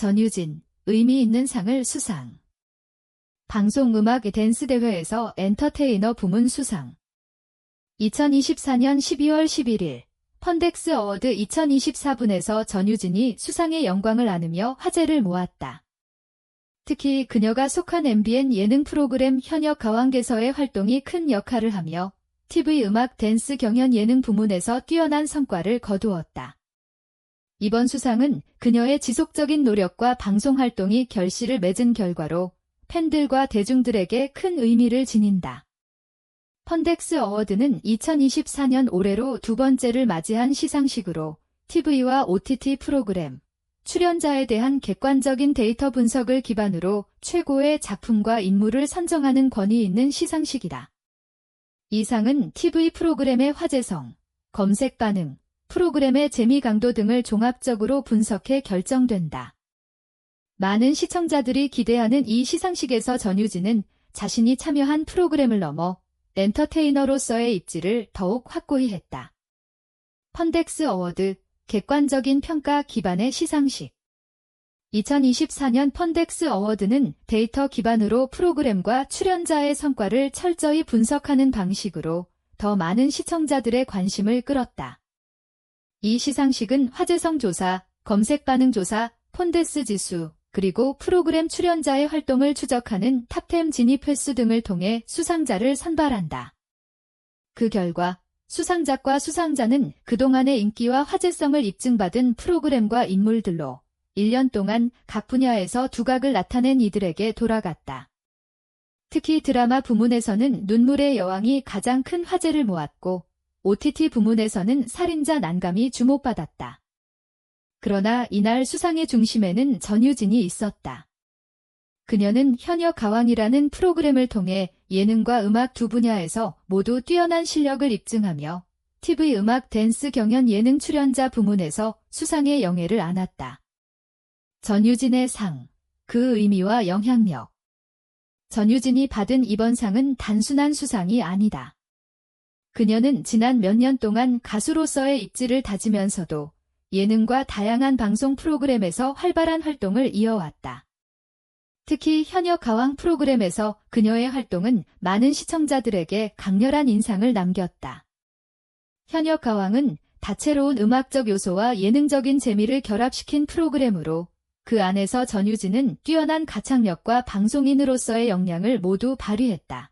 전유진, 의미 있는 상을 수상. 방송음악 댄스 대회에서 엔터테이너 부문 수상. 2024년 12월 11일 펀덱스 어워드 2024분에서 전유진이 수상의 영광을 안으며 화제를 모았다. 특히 그녀가 속한 MBN 예능 프로그램 현역 가왕개서의 활동이 큰 역할을 하며 TV 음악 댄스 경연 예능 부문에서 뛰어난 성과를 거두었다. 이번 수상은 그녀의 지속적인 노력과 방송 활동이 결실을 맺은 결과로 팬들과 대중들에게 큰 의미를 지닌다. 펀덱스 어워드는 2024년 올해로 두 번째를 맞이한 시상식으로 TV와 OTT 프로그램, 출연자에 대한 객관적인 데이터 분석을 기반으로 최고의 작품과 인물을 선정하는 권위 있는 시상식이다. 이 상은 TV 프로그램의 화제성, 검색 반응, 프로그램의 재미 강도 등을 종합적으로 분석해 결정된다. 많은 시청자들이 기대하는 이 시상식에서 전유진은 자신이 참여한 프로그램을 넘어 엔터테이너로서의 입지를 더욱 확고히 했다. 펀덱스 어워드 객관적인 평가 기반의 시상식 2024년 펀덱스 어워드는 데이터 기반으로 프로그램과 출연자의 성과를 철저히 분석하는 방식으로 더 많은 시청자들의 관심을 끌었다. 이 시상식은 화제성 조사, 검색 반응 조사, 폰데스 지수, 그리고 프로그램 출연자의 활동을 추적하는 탑10 진입 횟수 등을 통해 수상자를 선발한다. 그 결과 수상작과 수상자는 그동안의 인기와 화제성을 입증받은 프로그램과 인물들로 1년 동안 각 분야에서 두각을 나타낸 이들에게 돌아갔다. 특히 드라마 부문에서는 눈물의 여왕이 가장 큰 화제를 모았고 OTT 부문에서는 살인자 난감이 주목받았다. 그러나 이날 수상의 중심에는 전유진이 있었다. 그녀는 현역 가왕이라는 프로그램을 통해 예능과 음악 두 분야에서 모두 뛰어난 실력을 입증하며 TV 음악 댄스 경연 예능 출연자 부문에서 수상의 영예를 안았다. 전유진의 상, 그 의미와 영향력. 전유진이 받은 이번 상은 단순한 수상이 아니다. 그녀는 지난 몇 년 동안 가수로서의 입지를 다지면서도 예능과 다양한 방송 프로그램에서 활발한 활동을 이어왔다. 특히 현역 가왕 프로그램에서 그녀의 활동은 많은 시청자들에게 강렬한 인상을 남겼다. 현역 가왕은 다채로운 음악적 요소와 예능적인 재미를 결합시킨 프로그램으로 그 안에서 전유진은 뛰어난 가창력과 방송인으로서의 역량을 모두 발휘했다.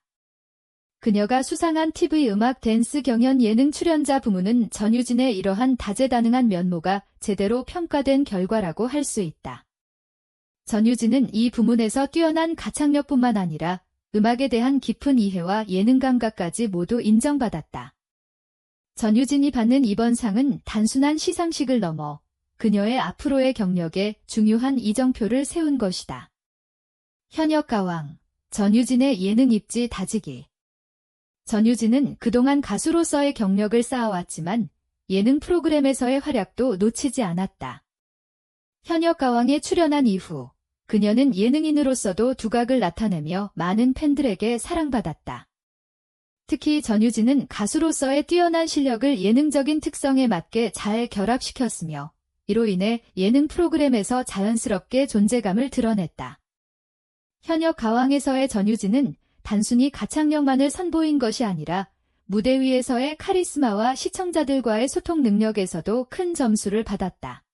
그녀가 수상한 TV 음악 댄스 경연 예능 출연자 부문은 전유진의 이러한 다재다능한 면모가 제대로 평가된 결과라고 할 수 있다. 전유진은 이 부문에서 뛰어난 가창력뿐만 아니라 음악에 대한 깊은 이해와 예능 감각까지 모두 인정받았다. 전유진이 받는 이번 상은 단순한 시상식을 넘어 그녀의 앞으로의 경력에 중요한 이정표를 세운 것이다. 현역 가왕, 전유진의 예능 입지 다지기 전유진은 그동안 가수로서의 경력을 쌓아왔지만 예능 프로그램에서의 활약도 놓치지 않았다. 현역 가왕에 출연한 이후 그녀는 예능인으로서도 두각을 나타내며 많은 팬들에게 사랑받았다. 특히 전유진은 가수로서의 뛰어난 실력을 예능적인 특성에 맞게 잘 결합시켰으며 이로 인해 예능 프로그램에서 자연스럽게 존재감을 드러냈다. 현역 가왕에서의 전유진은 단순히 가창력만을 선보인 것이 아니라 무대 위에서의 카리스마와 시청자들과의 소통 능력에서도 큰 점수를 받았다.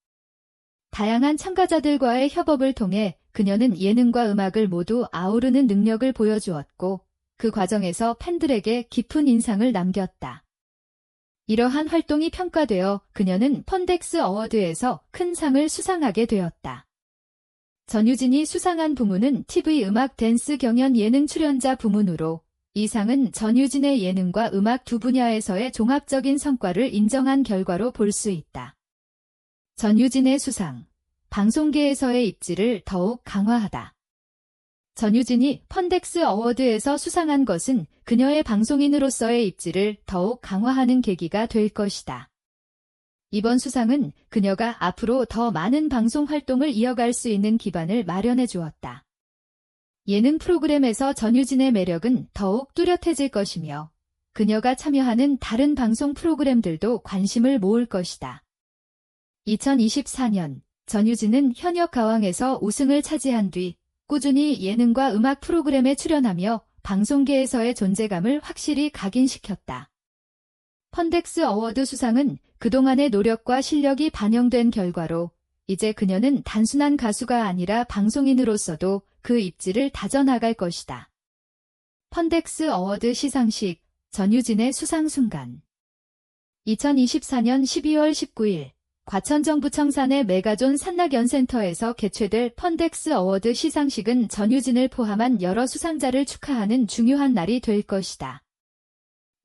다양한 참가자들과의 협업을 통해 그녀는 예능과 음악을 모두 아우르는 능력을 보여주었고 그 과정에서 팬들에게 깊은 인상을 남겼다. 이러한 활동이 평가되어 그녀는 펀덱스 어워드에서 큰 상을 수상하게 되었다. 전유진이 수상한 부문은 TV 음악 댄스 경연 예능 출연자 부문으로 이 상은 전유진의 예능과 음악 두 분야에서의 종합적인 성과를 인정한 결과로 볼 수 있다. 전유진의 수상, 방송계에서의 입지를 더욱 강화하다. 전유진이 펀덱스 어워드에서 수상한 것은 그녀의 방송인으로서의 입지를 더욱 강화하는 계기가 될 것이다. 이번 수상은 그녀가 앞으로 더 많은 방송 활동을 이어갈 수 있는 기반을 마련해 주었다. 예능 프로그램에서 전유진의 매력은 더욱 뚜렷해질 것이며 그녀가 참여하는 다른 방송 프로그램들도 관심을 모을 것이다. 2024년 전유진은 현역 가왕에서 우승을 차지한 뒤 꾸준히 예능과 음악 프로그램에 출연하며 방송계에서의 존재감을 확실히 각인시켰다. 펀덱스 어워드 수상은 그동안의 노력과 실력이 반영된 결과로 이제 그녀는 단순한 가수가 아니라 방송인으로서도 그 입지를 다져나갈 것이다. 펀덱스 어워드 시상식 전유진의 수상 순간 2024년 12월 19일 과천정부 청산의 메가존 산낙연센터에서 개최될 펀덱스 어워드 시상식은 전유진을 포함한 여러 수상자를 축하하는 중요한 날이 될 것이다.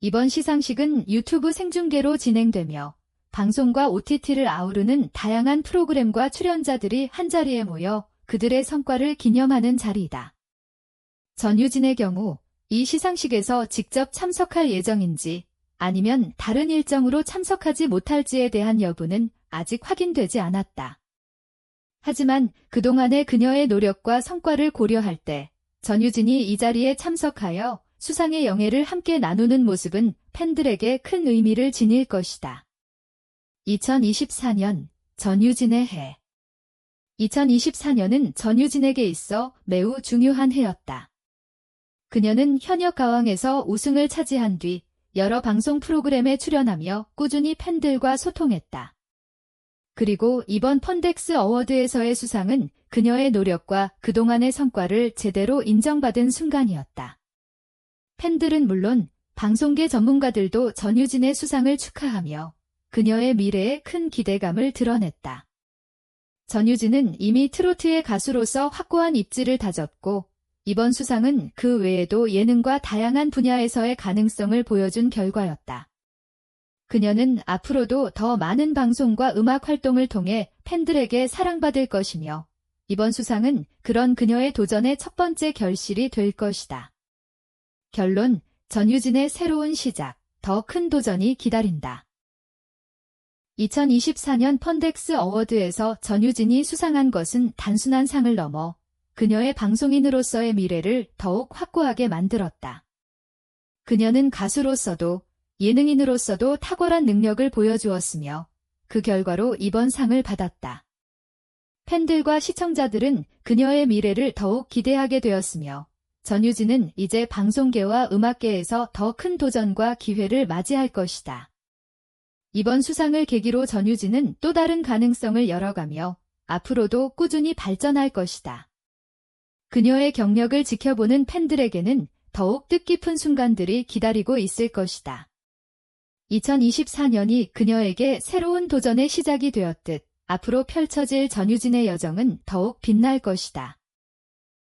이번 시상식은 유튜브 생중계로 진행되며 방송과 OTT를 아우르는 다양한 프로그램과 출연자들이 한자리에 모여 그들의 성과를 기념하는 자리이다. 전유진의 경우 이 시상식에서 직접 참석할 예정인지 아니면 다른 일정으로 참석하지 못할지에 대한 여부는 아직 확인되지 않았다. 하지만 그동안의 그녀의 노력과 성과를 고려할 때 전유진이 이 자리에 참석하여 수상의 영예를 함께 나누는 모습은 팬들에게 큰 의미를 지닐 것이다. 2024년 전유진의 해 2024년은 전유진에게 있어 매우 중요한 해였다. 그녀는 현역 가왕에서 우승을 차지한 뒤 여러 방송 프로그램에 출연하며 꾸준히 팬들과 소통했다. 그리고 이번 펀덱스 어워드에서의 수상은 그녀의 노력과 그동안의 성과를 제대로 인정받은 순간이었다. 팬들은 물론 방송계 전문가들도 전유진의 수상을 축하하며 그녀의 미래에 큰 기대감을 드러냈다. 전유진은 이미 트로트의 가수로서 확고한 입지를 다졌고 이번 수상은 그 외에도 예능과 다양한 분야에서의 가능성을 보여준 결과였다. 그녀는 앞으로도 더 많은 방송과 음악 활동을 통해 팬들에게 사랑받을 것이며 이번 수상은 그런 그녀의 도전의 첫 번째 결실이 될 것이다. 결론, 전유진의 새로운 시작, 더 큰 도전이 기다린다. 2024년 펀덱스 어워드에서 전유진이 수상한 것은 단순한 상을 넘어 그녀의 방송인으로서의 미래를 더욱 확고하게 만들었다. 그녀는 가수로서도 예능인으로서도 탁월한 능력을 보여주었으며 그 결과로 이번 상을 받았다. 팬들과 시청자들은 그녀의 미래를 더욱 기대하게 되었으며 전유진은 이제 방송계와 음악계에서 더 큰 도전과 기회를 맞이할 것이다. 이번 수상을 계기로 전유진은 또 다른 가능성을 열어가며 앞으로도 꾸준히 발전할 것이다. 그녀의 경력을 지켜보는 팬들에게는 더욱 뜻깊은 순간들이 기다리고 있을 것이다. 2024년이 그녀에게 새로운 도전의 시작이 되었듯 앞으로 펼쳐질 전유진의 여정은 더욱 빛날 것이다.